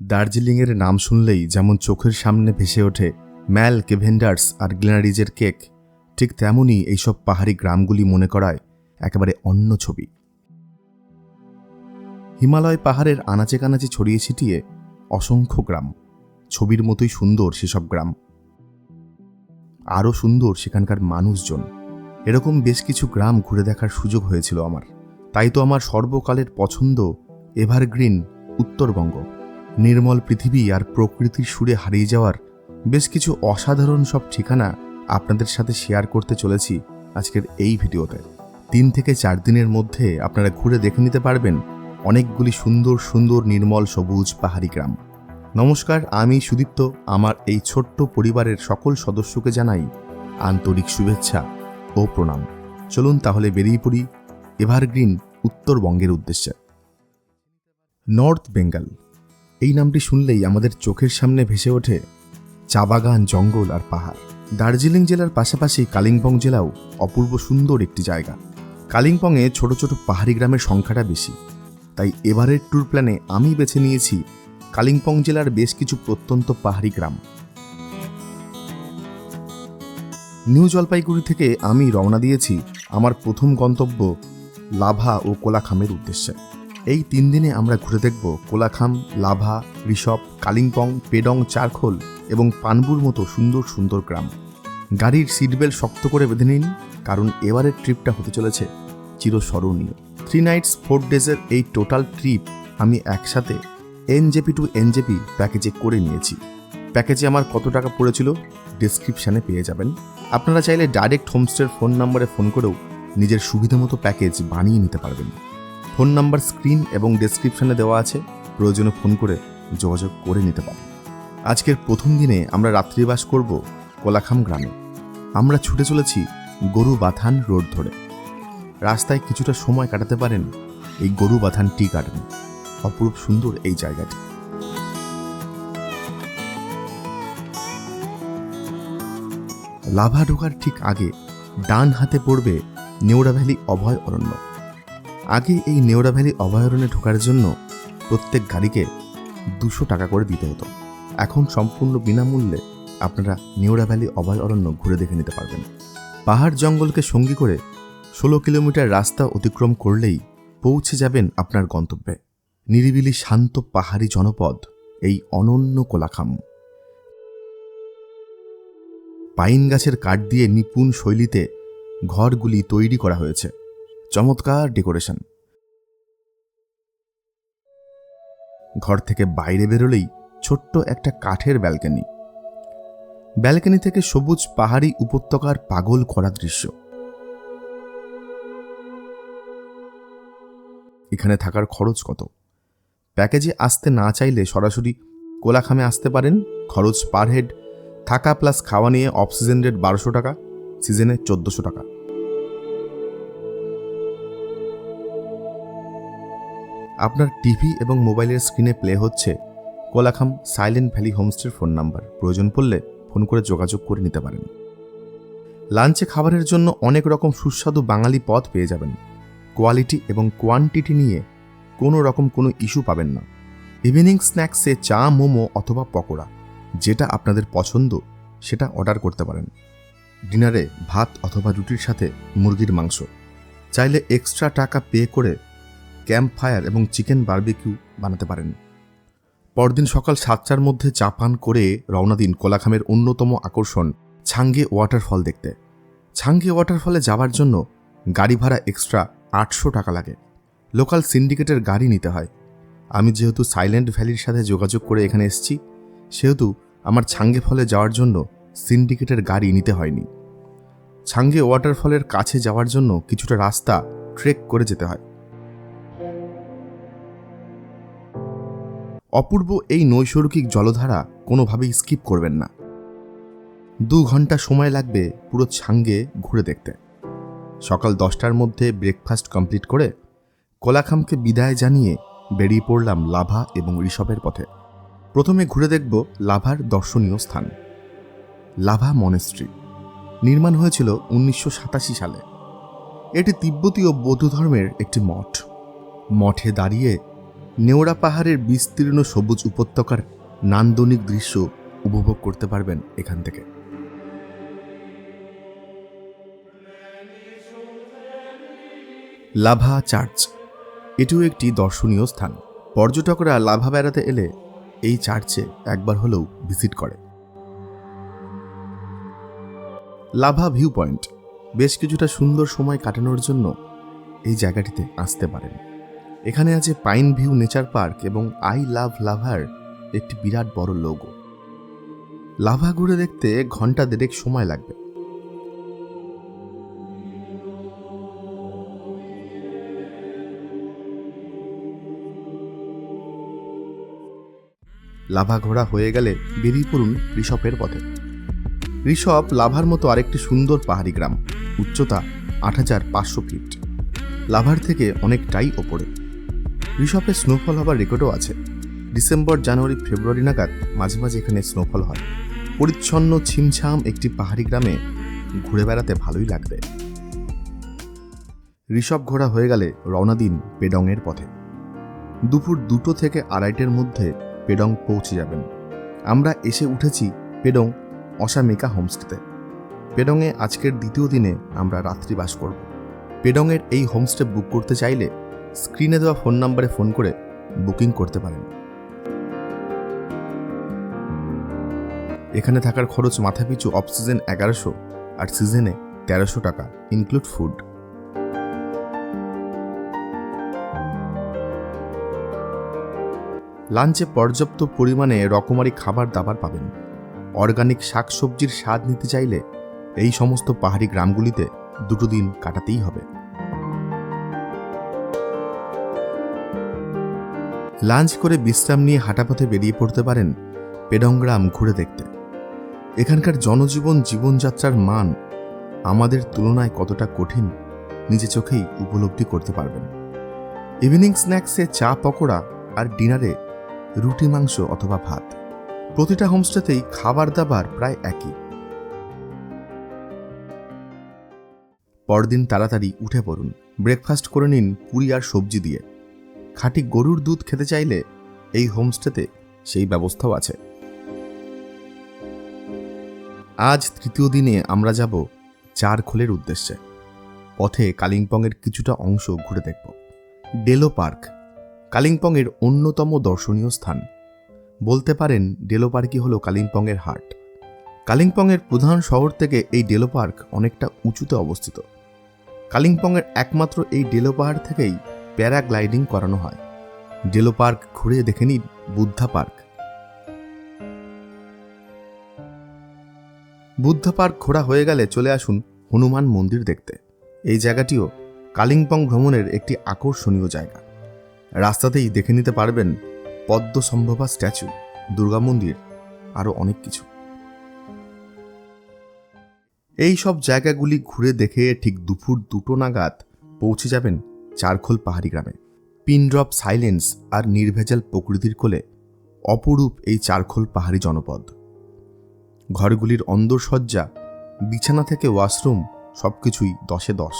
দার্জিলিংয়ের নাম শুনলেই যেমন চোখের সামনে ভেসে ওঠে ম্যাল কেভেন্ডার্স আর গ্লেনারিজের কেক, ঠিক তেমনই এইসব পাহাড়ি গ্রামগুলি মনে করায় একেবারে অন্য ছবি। হিমালয় পাহাড়ের আনাচে কানাচে ছড়িয়ে ছিটিয়ে অসংখ্য গ্রাম, ছবির মতোই সুন্দর সেসব গ্রাম। আরও সুন্দর সেখানকার মানুষজন। এরকম বেশ কিছু গ্রাম ঘুরে দেখার সুযোগ হয়েছিল আমার। তাই তো আমার সর্বকালের পছন্দ এভারগ্রিন উত্তরবঙ্গ। নির্মল পৃথিবী আর প্রকৃতির সুরে হারিয়ে যাওয়ার বেশ কিছু অসাধারণ সব ঠিকানা আপনাদের সাথে শেয়ার করতে চলেছি আজকের এই ভিডিওতে। তিন থেকে চার দিনের মধ্যে আপনারা ঘুরে দেখে নিতে পারবেন অনেকগুলি সুন্দর সুন্দর নির্মল সবুজ পাহাড়ি গ্রাম। নমস্কার, আমি সুদীপ্ত, আমার এই ছোট্ট পরিবারের সকল সদস্যকে জানাই আন্তরিক শুভেচ্ছা ও প্রণাম। চলুন তাহলে বেরিয়ে পড়ি এভারগ্রিন উত্তরবঙ্গের উদ্দেশ্যে। নর্থ বেঙ্গল এই নামটি শুনলেই আমাদের চোখের সামনে ভেসে ওঠে চা বাগান জঙ্গল আর পাহাড়। দার্জিলিং জেলার পাশাপাশি কালিম্পং জেলাও অপূর্ব সুন্দর একটি জায়গা। কালিম্পংয়ে ছোট ছোট পাহাড়ি গ্রামের সংখ্যাটা বেশি। তাই এবারের ট্যুর প্ল্যানে আমি বেছে নিয়েছি কালিম্পং জেলার বেশ কিছু প্রত্যন্ত পাহাড়ি গ্রাম। নিউ জলপাইগুড়ি থেকে আমি রওনা দিয়েছি আমার প্রথম গন্তব্য লাভা ও কোলাখামের উদ্দেশ্যে। এই তিন দিনে আমরা ঘুরে দেখব কোলাখাম, লাভা, ঋষভ, কালিম্পং, পেডং চারখোল এবং পানবুর মতো সুন্দর সুন্দর গ্রাম। গাড়ির সিটবেল্ট শক্ত করে বেঁধে নিন, কারণ এবারের ট্রিপটা হতে চলেছে চিরস্মরণীয়। থ্রি নাইটস ফোর ডেজের এই টোটাল ট্রিপ আমি একসাথে এনজেপি টু এনজেপি প্যাকেজে করে নিয়েছি। প্যাকেজে আমার কত টাকা পড়েছিল ডিসক্রিপশানে পেয়ে যাবেন। আপনারা চাইলে ডাইরেক্ট হোমস্টের ফোন নম্বরে ফোন করেও নিজের সুবিধামতো প্যাকেজ বানিয়ে নিতে পারবেন। ফোন নাম্বার স্ক্রিন এবং ডেসক্রিপশনে দেওয়া আছে। প্রয়োজনে ফোন করে যোগাযোগ করে নিতে পারেন। আজকের প্রথম দিনে আমরা রাত্রিবাস করব কোলাখাম গ্রামে। আমরা ছুটে চলেছি গরু বাথান রোড ধরে। রাস্তায় কিছুটা সময় কাটাতে পারেন এই গরু বাথান টি গার্ডেন। অপরূপ সুন্দর এই জায়গাটি। লাভা ঢোকার ঠিক আগে ডান হাতে পড়বে নেওড়া ভ্যালি অভয় অরণ্য আগে এই নেওড়া ভ্যালি অভয়ারণ্যে ঢোকার জন্য প্রত্যেক গাড়িকে দুশো টাকা করে দিতে হতো। এখন সম্পূর্ণ বিনামূল্যে আপনারা নেওড়া ভ্যালি অভয়ারণ্য ঘুরে দেখে নিতে পারবেন। পাহাড় জঙ্গলকে সঙ্গী করে ষোলো কিলোমিটার রাস্তা অতিক্রম করলেই পৌঁছে যাবেন আপনার গন্তব্যে। নিরিবিলি শান্ত পাহাড়ি জনপদ, এই অনন্য কোলাখাম। পাইন গাছের কাঠ দিয়ে নিপুণ শৈলীতে ঘরগুলি তৈরি করা হয়েছে। চমৎকার ডেকোরেশন। ঘর থেকে বাইরে বেরোলেই ছোট্ট একটা কাঠের ব্যালকনি। ব্যালকনি থেকে সবুজ পাহাড়ি উপত্যকার পাগল করা দৃশ্য। এখানে থাকার খরচ কত? প্যাকেজে আসতে না চাইলে সরাসরি কোলাখামে আসতে পারেন। খরচ পার হেড, থাকা প্লাস খাওয়া নিয়ে অফ সিজন রেট বারোশো টাকা, সিজনে চোদ্দোশো টাকা। আপনার টিভি এবং মোবাইলের স্ক্রিনে প্লে হচ্ছে কোলাখাম সাইলেন্ট ভ্যালি হোমস্টের ফোন নাম্বার। প্রয়োজন পড়লে ফোন করে যোগাযোগ করে নিতে পারেন। লাঞ্চে খাবারের জন্য অনেক রকম সুস্বাদু বাঙালি পদ পেয়ে যাবেন। কোয়ালিটি এবং কোয়ান্টিটি নিয়ে কোনো রকম কোনো ইস্যু পাবেন না। ইভিনিং স্ন্যাক্সে চা, মোমো অথবা পকোড়া, যেটা আপনাদের পছন্দ, সেটা অর্ডার করতে পারেন। ডিনারে ভাত অথবা রুটির সাথে মুরগির মাংস। চাইলে এক্সট্রা টাকা পে করে ক্যাম্প ফায়ার এবং চিকেন বার্বিকিউ বানাতে পারেন। পরদিন সকাল সাতটার মধ্যে চা পান করে রওনা দিন কোলাখামের অন্যতম আকর্ষণ ছাঙ্গে ওয়াটারফল দেখতে। ছাঙ্গে ওয়াটারফলে যাওয়ার জন্য গাড়ি ভাড়া এক্সট্রা আটশো টাকা লাগে। লোকাল সিন্ডিকেটের গাড়ি নিতে হয়। আমি যেহেতু সাইলেন্ট ভ্যালির সাথে যোগাযোগ করে এখানে এসেছি, সেহেতু আমার ছাঙ্গে ফলে যাওয়ার জন্য সিন্ডিকেটের গাড়ি নিতে হয়নি। ছাঙ্গে ওয়াটারফলের কাছে যাওয়ার জন্য কিছুটা রাস্তা ট্রেক করে যেতে হয়। অপূর্ব এই নৈসর্গিক জলধারা কোনোভাবেই স্কিপ করবেন না। দু ঘণ্টা সময় লাগবে পুরো ছাঙ্গে ঘুরে দেখতে। সকাল দশটার মধ্যে ব্রেকফাস্ট কমপ্লিট করে কোলাখামকে বিদায় জানিয়ে বেরিয়ে পড়লাম লাভা এবং ঋষভের পথে। প্রথমে ঘুরে দেখব লাভার দর্শনীয় স্থান। লাভা মনেস্ট্রি নির্মাণ হয়েছিল উনিশশো সাতাশি সালে। এটি তিব্বতীয় বৌদ্ধ ধর্মের একটি মঠ। মঠে দাঁড়িয়ে নেওড়া পাহাড়ের বিস্তীর্ণ সবুজ উপত্যকার নান্দনিক দৃশ্য উপভোগ করতে পারবেন এখান থেকে। লাভা চার্চ। এটিও একটি দর্শনীয় স্থান। পর্যটকরা লাভা বেড়াতে এলে এই চার্চে একবার হলেও ভিজিট করে। লাভা ভিউ পয়েন্ট বেশ কিছুটা সুন্দর সময় কাটানোর জন্য এই জায়গাটিতে আসতে পারেন। এখানে আছে পাইন ভিউ নেচার পার্ক এবং আই লাভ লাভার একটি বিরাট বড় লোগো লাভা ঘুরে দেখতে ঘণ্টা দেড়েক সময় লাগবে। লাভা ঘোরা হয়ে গেলে বেরিয়ে পড়ুন ঋষভের পথে। ঋষভ লাভার মতো আরেকটি সুন্দর পাহাড়ি গ্রাম, উচ্চতা আট হাজার পাঁচশো ফিট। লাভার থেকে অনেকটাই ওপরে। ঋষভের স্নোফল হবার রেকর্ডও আছে। ডিসেম্বর জানুয়ারি ফেব্রুয়ারি নাগাদ মাঝে মাঝে এখানে স্নোফল হয়। পরিচ্ছন্ন ছিমছাম একটি পাহাড়ি গ্রামে ঘুরে বেড়াতে ভালোই লাগবে। ঋষভ ঘোরা হয়ে গেলে রওনা দিন পেডংয়ের পথে। দুপুর দুটো থেকে আড়াইটের মধ্যে পেডং পৌঁছে যাবেন। আমরা এসে উঠেছি পেডং অসামিকা হোমস্টেতে। পেডংয়ে আজকের দ্বিতীয় দিনে আমরা রাত্রিবাস করব। পেডংয়ের এই হোমস্টে বুক করতে চাইলে স্ক্রিনে দেওয়া ফোন নাম্বারে ফোন করে বুকিং করতে পারেন। এখানে থাকার খরচ মাথাপিছু অফ সিজন এগারোশো আর সিজনে তেরোশো টাকা ইনক্লুড ফুড লাঞ্চে পর্যাপ্ত পরিমাণে রকমারি খাবার দাবার পাবেন। অর্গানিক শাকসবজির স্বাদ নিতে চাইলে এই সমস্ত পাহাড়ি গ্রামগুলিতে দুটো দিন কাটাতেই হবে। লাঞ্চ করে বিশ্রাম নিয়ে হাঁটাপথে বেরিয়ে পড়তে পারেন পেডংগ্রাম ঘুরে দেখতে। এখানকার জনজীবন জীবনযাত্রার মান আমাদের তুলনায় কতটা কঠিন, নিজে চোখেই উপলব্ধি করতে পারবেন। ইভিনিং স্ন্যাক্সে চা, পকোড়া আর ডিনারে রুটি, মাংস অথবা ভাত। প্রতিটা হোমস্টেতেই খাবার দাবার প্রায় একই। পরদিন তাড়াতাড়ি উঠে পড়ুন। ব্রেকফাস্ট করে নিন পুরি আর সবজি দিয়ে। খাঁটি গরুর দুধ খেতে চাইলে এই হোমস্টেতে সেই ব্যবস্থাও আছে। আজ তৃতীয় দিনে আমরা যাব চারখোলের উদ্দেশ্যে। পথে কালিম্পংয়ের কিছুটা অংশ ঘুরে দেখব। ডেলো পার্ক, কালিম্পংয়ের অন্যতম দর্শনীয় স্থান। বলতে পারেন ডেলো পার্কই হল কালিম্পংয়ের হাট। কালিম্পংয়ের প্রধান শহর থেকে এই ডেলো পার্ক অনেকটা উঁচুতে অবস্থিত। কালিম্পংয়ের একমাত্র এই ডেলো পাহাড় থেকেই প্যারাগ্লাইডিং করানো হয়। ডেলো পার্ক ঘুরে দেখে নিন, বুদ্ধা পার্ক। বুদ্ধা পার্ক ঘোরা হয়ে গেলে চলে আসুন হনুমান মন্দির দেখতে। এই জায়গাটিও কালিম্পং ভ্রমণের একটি আকর্ষণীয় জায়গা। রাস্তাতেই দেখে নিতে পারবেন পদ্মসম্ভবা স্ট্যাচু, দুর্গা মন্দির, আরও অনেক কিছু। এই সব জায়গাগুলি ঘুরে দেখে ঠিক দুপুর দুটো নাগাদ পৌঁছে যাবেন চারখোল পাহাড়ি গ্রামে। পিনড্রপ, সাইলেন্স আর নির্ভেজাল প্রকৃতির কোলে অপরূপ এই চারখোল পাহাড়ি জনপদ। ঘরগুলির অন্দরসজ্জা, বিছানা থেকে ওয়াশরুম সবকিছুই দশে দশ।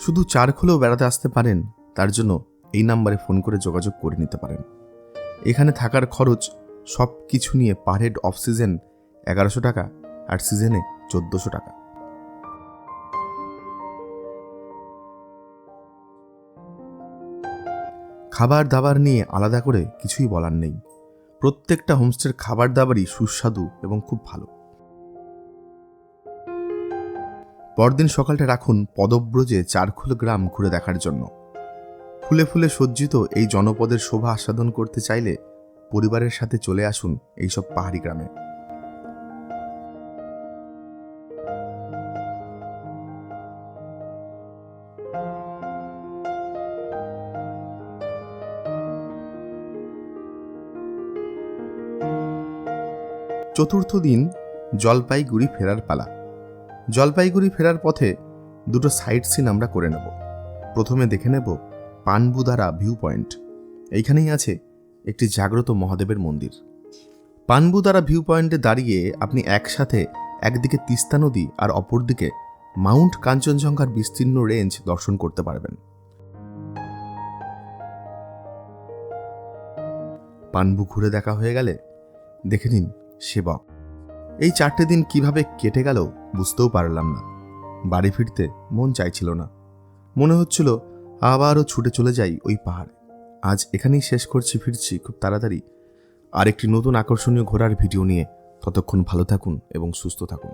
শুধু চারখোলেও বেড়াতে আসতে পারেন, তার জন্য এই নাম্বারে ফোন করে যোগাযোগ করে নিতে পারেন। এখানে থাকার খরচ সব কিছু নিয়ে পার হেড অফ সিজন এগারোশো টাকা আর সিজনে চোদ্দোশো টাকা। খাবার দাবার নিয়ে আলাদা করে কিছুই বলার নেই। প্রত্যেকটা হোমস্টের খাবার দাবারই সুস্বাদু এবং খুব ভালো। পরদিন সকালটা রাখুন পদব্রজে চারখোল গ্রাম ঘুরে দেখার জন্য। ফুলে ফুলে সজ্জিত এই জনপদের শোভা আস্বাদন করতে চাইলে পরিবারের সাথে চলে আসুন এইসব পাহাড়ি গ্রামে। চতুর্থ দিন জলপাইগুড়ি ফেরার পালা। জলপাইগুড়ি ফেরার পথে দুটো সাইট সিন আমরা করে নেব। প্রথমে দেখে নেব পানবুদারা ভিউ পয়েন্ট এইখানেই আছে একটি জাগ্রত মহাদেবের মন্দির। পানবুদারা ভিউ পয়েন্টে দাঁড়িয়ে আপনি একসাথে একদিকে তিস্তা নদী আর অপরদিকে মাউন্ট কাঞ্চনজঙ্ঘার বিস্তীর্ণ রেঞ্জ দর্শন করতে পারবেন। পানবু ঘুরে দেখা হয়ে গেলে দেখে নিন সেবক। এই চারটে দিন কীভাবে কেটে গেল বুঝতেও পারলাম না। বাড়ি ফিরতে মন চাইছিল না। মনে হচ্ছিল আবারও ছুটে চলে যাই ওই পাহাড়ে। আজ এখানেই শেষ করছি, ফিরছি খুব তাড়াতাড়ি। আরেকটি নতুন আকর্ষণীয় ঘোরার ভিডিও নিয়ে ততক্ষণ ভালো থাকুন এবং সুস্থ থাকুন।